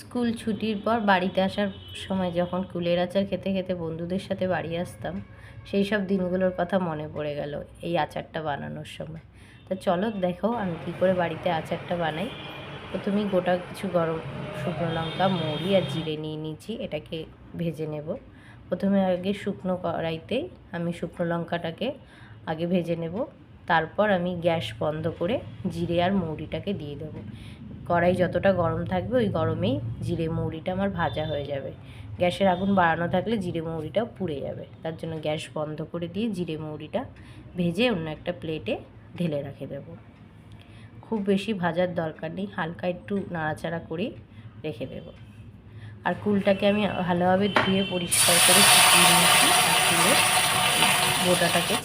School ছুটির পর বাড়িতে আসার সময় যখন কুলের আচার খেতে খেতে বন্ধুদের সাথে বাড়ি আসতাম, সেই সব দিনগুলোর কথা মনে পড়ে গেল এই আচারটা বানানোর সময়। তা চলো দেখো আমি কী করে বাড়িতে আচারটা বানাই। প্রথমেই গোটা কিছু গরম শুকনো লঙ্কা, মৌরি আর জিরে নিয়ে নিয়েছি, এটাকে ভেজে নেব। প্রথমে আগে শুকনো কড়াইতে আমি শুকনো লঙ্কাটাকে আগে ভেজে নেব। তারপর আমি গ্যাস বন্ধ করে জিরে আর মৌরিটাকে দিয়ে দেবো। কড়াই যতটা গরম থাকবে ওই গরমেই জিরে মৌরিটা আমার ভাজা হয়ে যাবে। গ্যাসের আগুন বাড়ানো থাকলে জিরে মৌরিটাও পুড়ে যাবে। তার জন্য গ্যাস বন্ধ করে দিয়ে জিরে মৌরিটা ভেজে অন্য একটা প্লেটে ঢেলে রেখে দেব। খুব বেশি ভাজার দরকার নেই, হালকা একটু নাড়াচাড়া করে রেখে দেব। আর কুলটাকে আমি ভালোভাবে ধুয়ে পরিষ্কার করে শুকিয়ে নিয়েছি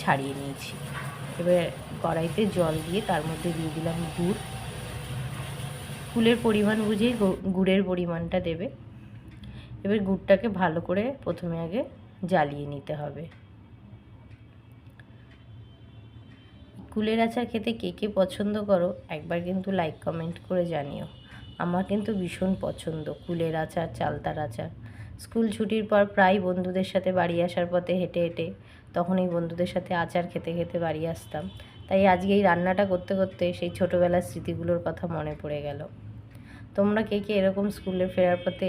ছাড়িয়ে নিয়েছি। এবার কড়াইতে জল দিয়ে তার মধ্যে দিয়ে দিলাম গুড়। ফুলের পরিমাণ বুঝেই গুড়ের পরিমাণটা দেবে। এবার গুড়টাকে ভালো করে প্রথমে আগে জ্বালিয়ে নিতে হবে। কুলের আচার খেতে কে কে পছন্দ করো, একবার কিন্তু লাইক কমেন্ট করে জানিও। আমার কিন্তু ভীষণ পছন্দ কুলের আচার, চালতার আচার। স্কুল ছুটির পর প্রায় বন্ধুদের সাথে বাড়ি আসার পথে হেঁটে হেঁটে তখন এই বন্ধুদের সাথে আচার খেতে খেতে বাড়ি আসতাম। তাই আজকে এই রান্নাটা করতে করতে সেই ছোটোবেলার স্মৃতিগুলোর কথা মনে পড়ে গেল। তোমরা কে কে এরকম স্কুলে ফেরার পথে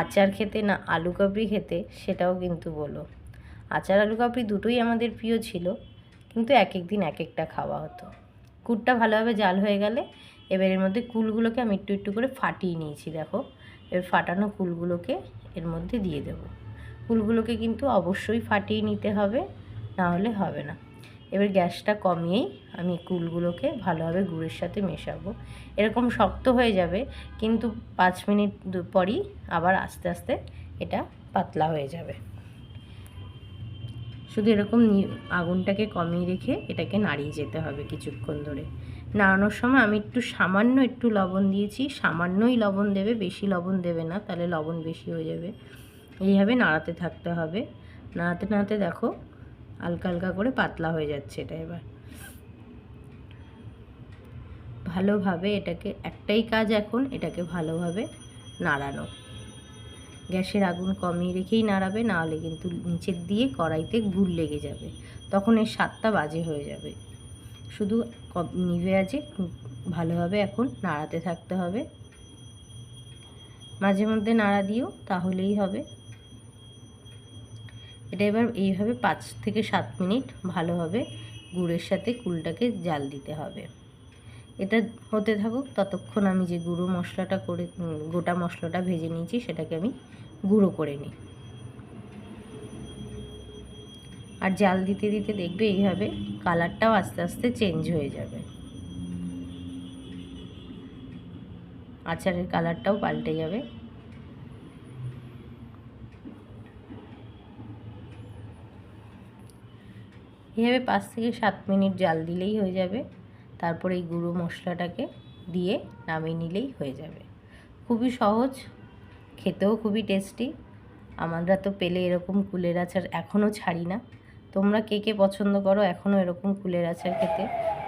আচার খেতে না আলু কাবড়ি খেতে সেটাও কিন্তু বলো। আচার আলু কাবড়ি দুটোই আমাদের প্রিয় ছিল, কিন্তু এক এক দিন এক একটা খাওয়া হতো। কুটটা ভালোভাবে জাল হয়ে গেলে এবার এর মধ্যে কুলগুলোকে আমি একটু একটু করে ফাটিয়ে নিয়েছি, দেখো। এবার ফাটানো কুলগুলোকে এর মধ্যে দিয়ে দেবো। কুলগুলোকে কিন্তু অবশ্যই ফাটিয়ে নিতে হবে, না হলে হবে না। এবার গ্যাসটা কমিয়েই আমি কুলগুলোকে ভালোভাবে গুড়ের সাথে মেশাবো। এরকম শক্ত হয়ে যাবে, কিন্তু পাঁচ মিনিট পরই আবার আস্তে আস্তে এটা পাতলা হয়ে যাবে। শুধু এরকম আগুনটাকে কমিয়ে রেখে এটাকে নাড়িয়ে যেতে হবে কিছুক্ষণ ধরে। নাড়ানোর সময় আমি একটু সামান্য একটু লবণ দিয়েছি, সামান্যই লবণ দেবে, বেশি লবণ দেবে না, তাহলে লবণ বেশি হয়ে যাবে। এইভাবে নাড়াতে থাকতে হবে। নাড়াতে নাড়াতে দেখো হালকা হালকা করে পাতলা হয়ে যাচ্ছে এটা এবার। ভালোভাবে এটাকে, একটাই কাজ এখন এটাকে ভালোভাবে নাড়ানো। গ্যাসের আগুন কমিয়ে রেখেই নাড়াবে, নাহলে কিন্তু নিচের দিয়ে কড়াইতে গুড় লেগে যাবে। তখন এর স্বাদটা বাজে হয়ে যাবে। শুধু নিভে আছে, ভালোভাবে এখন নাড়াতে থাকতে হবে। মাঝে মধ্যে নাড়া দিও, তাহলেই হবে। এটা এবার এইভাবে পাঁচ থেকে সাত মিনিট ভালোভাবে গুড়ের সাথে কুলটাকে জাল দিতে হবে। এটা হতে থাকুক, ততক্ষণ আমি যে গুঁড়ো মশলাটা করে, গোটা মশলাটা ভেজে নিয়েছি সেটাকে আমি গুঁড়ো করে নিই। আর জাল দিতে দিতে দেখবে এইভাবে কালারটাও আস্তে আস্তে চেঞ্জ হয়ে যাবে। আচারের কালারটাও পাল্টে যাবে। এভাবে পাঁচ থেকে সাত মিনিট জাল দিলেই হয়ে যাবে। তারপরে এই গুঁড়ো মশলাটাকে দিয়ে নামিয়ে নিলেই হয়ে যাবে। খুবই সহজ, খেতেও খুবই টেস্টি আমরা তো পেলে এরকম কুলের আচার এখনও ছাড়ি না। তোমরা কে কে পছন্দ করো এখনও এরকম কুলের আচার খেতে,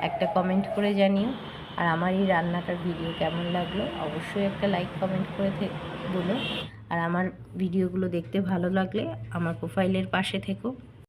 একটা কমেন্ট করে জানিও। আর আমার এই রান্নাটার ভিডিও কেমন লাগল অবশ্যই একটা লাইক কমেন্ট করে বলো। আর আমার ভিডিওগুলো দেখতে ভালো লাগলে আমার প্রোফাইলের পাশে থেকো।